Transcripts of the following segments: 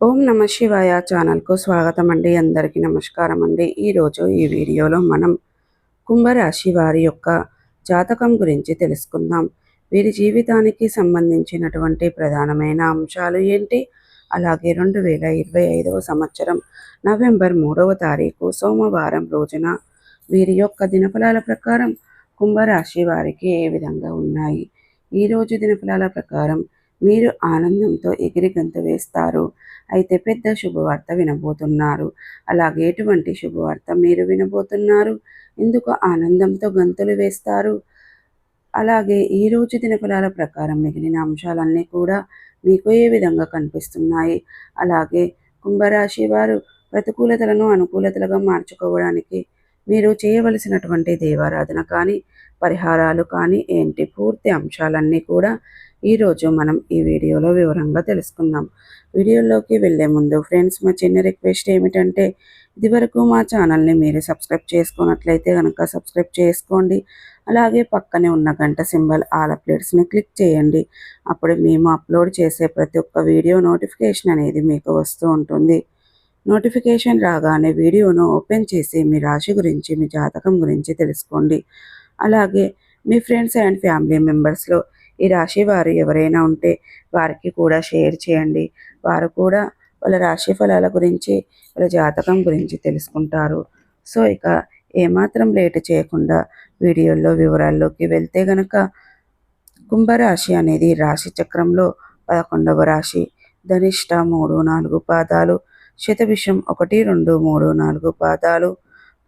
ఓం నమ శివాయ ఛానల్కు స్వాగతం అండి అందరికీ నమస్కారం అండి ఈరోజు ఈ వీడియోలో మనం కుంభరాశి వారి యొక్క జాతకం గురించి తెలుసుకుందాం. వీరి జీవితానికి సంబంధించినటువంటి ప్రధానమైన అంశాలు ఏంటి? అలాగే రెండు వేల ఇరవై ఐదవ సంవత్సరం నవంబర్ మూడవ తారీఖు సోమవారం రోజున వీరి యొక్క దినఫలాల ప్రకారం కుంభరాశి వారికి ఏ విధంగా ఉన్నాయి? ఈరోజు దినఫలాల ప్రకారం మీరు ఆనందంతో ఎగిరి గంతు వేస్తారు. అయితే పెద్ద శుభవార్త వినబోతున్నారు. అలాగే ఎటువంటి శుభవార్త మీరు వినబోతున్నారు? ఎందుకు ఆనందంతో గంతులు వేస్తారు? అలాగే ఈరోజు దినఫలాల ప్రకారం మిగిలిన అంశాలన్నీ కూడా మీకు ఏ విధంగా కనిపిస్తున్నాయి? అలాగే కుంభరాశి వారు ప్రతికూలతలను అనుకూలతలుగా మార్చుకోవడానికి మీరు చేయవలసినటువంటి దేవారాధన కానీ పరిహారాలు కానీ ఏంటి? పూర్తి అంశాలన్నీ కూడా ఈరోజు మనం ఈ వీడియోలో వివరంగా తెలుసుకుందాం. వీడియోలోకి వెళ్ళే ముందు ఫ్రెండ్స్ మా చిన్న రిక్వెస్ట్ ఏమిటంటే ఇదివరకు మా ఛానల్ని మీరు సబ్స్క్రైబ్ చేసుకున్నట్లయితే కనుక సబ్స్క్రైబ్ చేసుకోండి. అలాగే పక్కనే ఉన్న గంట సింబల్ ఆల్ అప్డేట్స్ని క్లిక్ చేయండి. అప్పుడు మేము అప్లోడ్ చేసే ప్రతి ఒక్క వీడియో నోటిఫికేషన్ అనేది మీకు వస్తూ ఉంటుంది. నోటిఫికేషన్ రాగానే వీడియోను ఓపెన్ చేసి మీ రాశి గురించి మీ జాతకం గురించి తెలుసుకోండి. అలాగే మీ ఫ్రెండ్స్ అండ్ ఫ్యామిలీ మెంబర్స్లో ఈ రాశి వారు ఎవరైనా ఉంటే వారికి కూడా షేర్ చేయండి. వారు కూడా వాళ్ళ రాశి ఫలాల గురించి వాళ్ళ జాతకం గురించి తెలుసుకుంటారు. సో ఇక ఏమాత్రం లేట్ చేయకుండా వీడియోల్లో వివరాల్లోకి వెళ్తే గనక కుంభరాశి అనేది రాశి చక్రంలో పదకొండవ రాశి. ధనిష్ట మూడు నాలుగు పాదాలు శతభిషం ఒకటి రెండు మూడు నాలుగు పాదాలు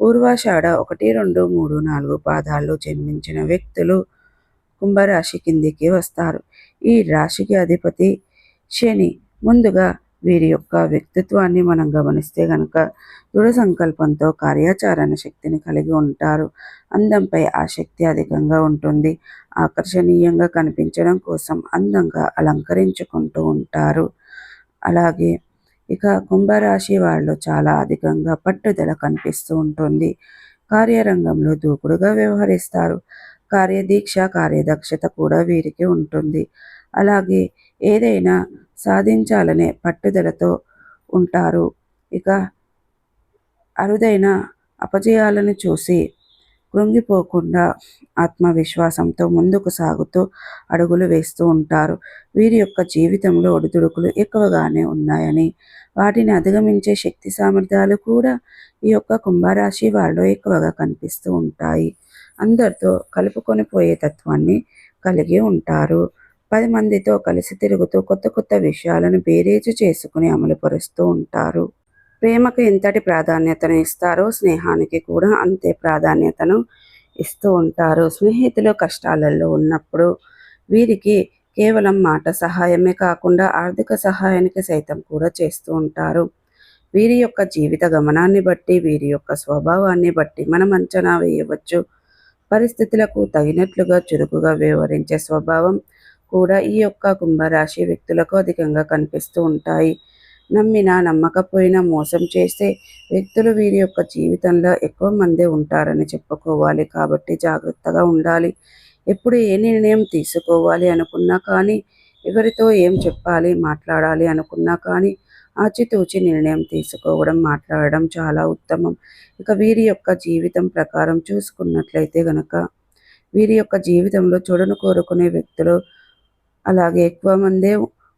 పూర్వాషాఢ ఒకటి రెండు మూడు నాలుగు పాదాల్లో జన్మించిన వ్యక్తులు కుంభరాశి కిందికి వస్తారు. ఈ రాశికి అధిపతి శని. ముందుగా వీరి యొక్క వ్యక్తిత్వాన్ని మనం గమనిస్తే గనక దృఢ సంకల్పంతో కార్యాచరణ శక్తిని కలిగి ఉంటారు. అందంపై ఆసక్తి అధికంగా ఉంటుంది. ఆకర్షణీయంగా కనిపించడం కోసం అందంగా అలంకరించుకుంటూ ఉంటారు. అలాగే ఇక కుంభరాశి వాళ్ళు చాలా అధికంగా పట్టుదల కనిపిస్తూ ఉంటుంది. కార్యరంగంలో దూకుడుగా వ్యవహరిస్తారు. కార్యదీక్ష కార్యదక్షత కూడా వీరికి ఉంటుంది. అలాగే ఏదైనా సాధించాలనే పట్టుదలతో ఉంటారు. ఇక అరుదైన అపజయాలను చూసి కృంగిపోకుండా ఆత్మవిశ్వాసంతో ముందుకు సాగుతూ అడుగులు వేస్తూ ఉంటారు. వీరి యొక్క జీవితంలో ఒడిదుడుకులు ఎక్కువగానే ఉన్నాయని వాటిని అధిగమించే శక్తి సామర్థ్యాలు కూడా ఈ యొక్క కుంభరాశి వాళ్ళు ఎక్కువగా కనిపిస్తూ ఉంటాయి. అందరితో కలుపుకొని పోయే తత్వాన్ని కలిగి ఉంటారు. పది మందితో కలిసి తిరుగుతూ కొత్త కొత్త విషయాలను బేరేజు చేసుకుని అమలుపరుస్తూ ఉంటారు. ప్రేమకు ఎంతటి ప్రాధాన్యతను ఇస్తారో స్నేహానికి కూడా అంతే ప్రాధాన్యతను ఇస్తూ ఉంటారు. స్నేహితులు కష్టాలలో ఉన్నప్పుడు వీరికి కేవలం మాట సహాయమే కాకుండా ఆర్థిక సహాయానికి సైతం కూడా చేస్తూ ఉంటారు. వీరి యొక్క జీవిత గమనాన్ని బట్టి వీరి యొక్క స్వభావాన్ని బట్టి మనం అంచనా వేయవచ్చు. పరిస్థితులకు తగినట్లుగా చురుకుగా వ్యవహరించే స్వభావం కూడా ఈ యొక్క కుంభరాశి వ్యక్తులకు అధికంగా కనిపిస్తూ ఉంటాయి. నమ్మినా నమ్మకపోయినా మోసం చేసే వ్యక్తులు వీరి యొక్క జీవితంలో ఎక్కువ మందే ఉంటారని చెప్పుకోవాలి. కాబట్టి జాగ్రత్తగా ఉండాలి. ఎప్పుడు ఏ నిర్ణయం తీసుకోవాలి అనుకున్నా కానీ ఎవరితో ఏం చెప్పాలి మాట్లాడాలి అనుకున్నా కానీ ఆచితూచి నిర్ణయం తీసుకోవడం మాట్లాడడం చాలా ఉత్తమం. ఇక వీరి యొక్క జీవితం ప్రకారం చూసుకున్నట్లయితే గనక వీరి యొక్క జీవితంలో చెడును కోరుకునే వ్యక్తులు అలాగే ఎక్కువ మందే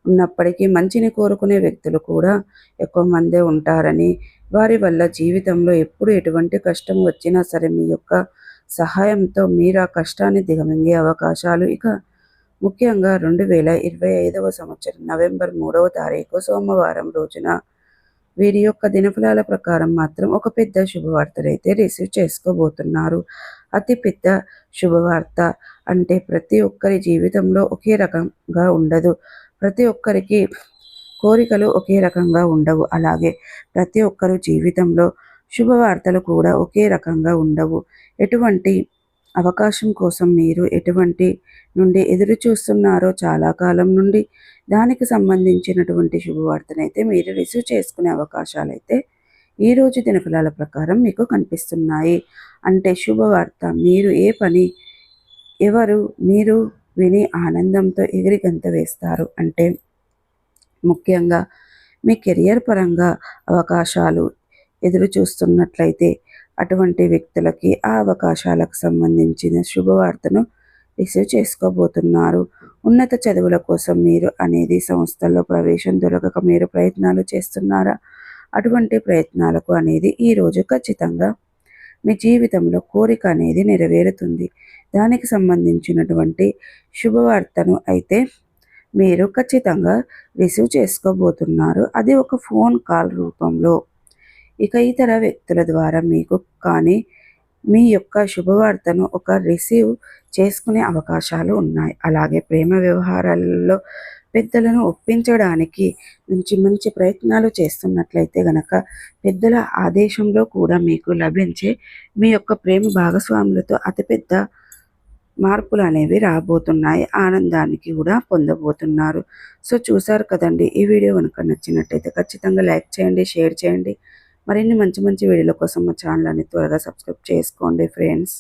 ఉన్నప్పటికీ మంచిని కోరుకునే వ్యక్తులు కూడా ఎక్కువ మందే ఉంటారని వారి వల్ల జీవితంలో ఎప్పుడు ఎటువంటి కష్టం వచ్చినా సరే మీ యొక్క సహాయంతో మీరు ఆ కష్టాన్ని దిగమింగే అవకాశాలు ఇక ముఖ్యంగా రెండు వేల ఇరవై ఐదవ సంవత్సరం నవంబర్ మూడవ తారీఖు సోమవారం రోజున వీరి యొక్క దినఫలాల ప్రకారం మాత్రం ఒక పెద్ద శుభవార్తనైతే రిసీవ్ చేసుకోబోతున్నారు. అతి పెద్ద శుభవార్త అంటే ప్రతి ఒక్కరి జీవితంలో ఒకే రకంగా ఉండదు. ప్రతి ఒక్కరికి కోరికలు ఒకే రకంగా ఉండవు. అలాగే ప్రతి ఒక్కరు జీవితంలో శుభవార్తలు కూడా ఒకే రకంగా ఉండవు. ఎటువంటి అవకాశం కోసం మీరు ఎటువంటి నుండి ఎదురు చూస్తున్నారో చాలా కాలం నుండి దానికి సంబంధించినటువంటి శుభవార్తనైతే మీరు రిసీవ్ చేసుకునే అవకాశాలు అయితే ఈరోజు దినఫలాల ప్రకారం మీకు కనిపిస్తున్నాయి. అంటే శుభవార్త మీరు ఏ పని ఎవరు మీరు విని ఆనందంతో ఎగిరి గంత వేస్తారు. అంటే ముఖ్యంగా మీ కెరియర్ పరంగా అవకాశాలు ఎదురు చూస్తున్నట్లయితే అటువంటి వ్యక్తులకి ఆ అవకాశాలకు సంబంధించిన శుభవార్తను రిసీవ్ చేసుకోబోతున్నారు. ఉన్నత చదువుల కోసం మీరు అనేది సంస్థల్లో ప్రవేశం దొరకక మీరు ప్రయత్నాలు చేస్తున్నారా? అటువంటి ప్రయత్నాలకు అనేది ఈరోజు ఖచ్చితంగా మీ జీవితంలో కోరిక అనేది నెరవేరుతుంది. దానికి సంబంధించినటువంటి శుభవార్తను అయితే మీరు ఖచ్చితంగా రిసీవ్ చేసుకోబోతున్నారు. అది ఒక ఫోన్ కాల్ రూపంలో. ఇక ఇతర వ్యక్తుల ద్వారా మీకు కానీ మీ యొక్క శుభవార్తను ఒక రిసీవ్ చేసుకునే అవకాశాలు ఉన్నాయి. అలాగే ప్రేమ వ్యవహారాలలో పెద్దలను ఒప్పించడానికి మంచి మంచి ప్రయత్నాలు చేస్తున్నట్లయితే గనక పెద్దల ఆదేశంలో కూడా మీకు లభించే మీ యొక్క ప్రేమ భాగస్వాములతో అతిపెద్ద మార్పులు అనేవి రాబోతున్నాయి. ఆనందానికి కూడా పొందబోతున్నారు. సో చూసారు కదండి ఈ వీడియో కనుక నచ్చినట్టయితే ఖచ్చితంగా లైక్ చేయండి షేర్ చేయండి. మరిన్ని మంచి మంచి వీడియోల కోసం మా ఛానల్ని త్వరగా సబ్స్క్రైబ్ చేసుకోండి ఫ్రెండ్స్.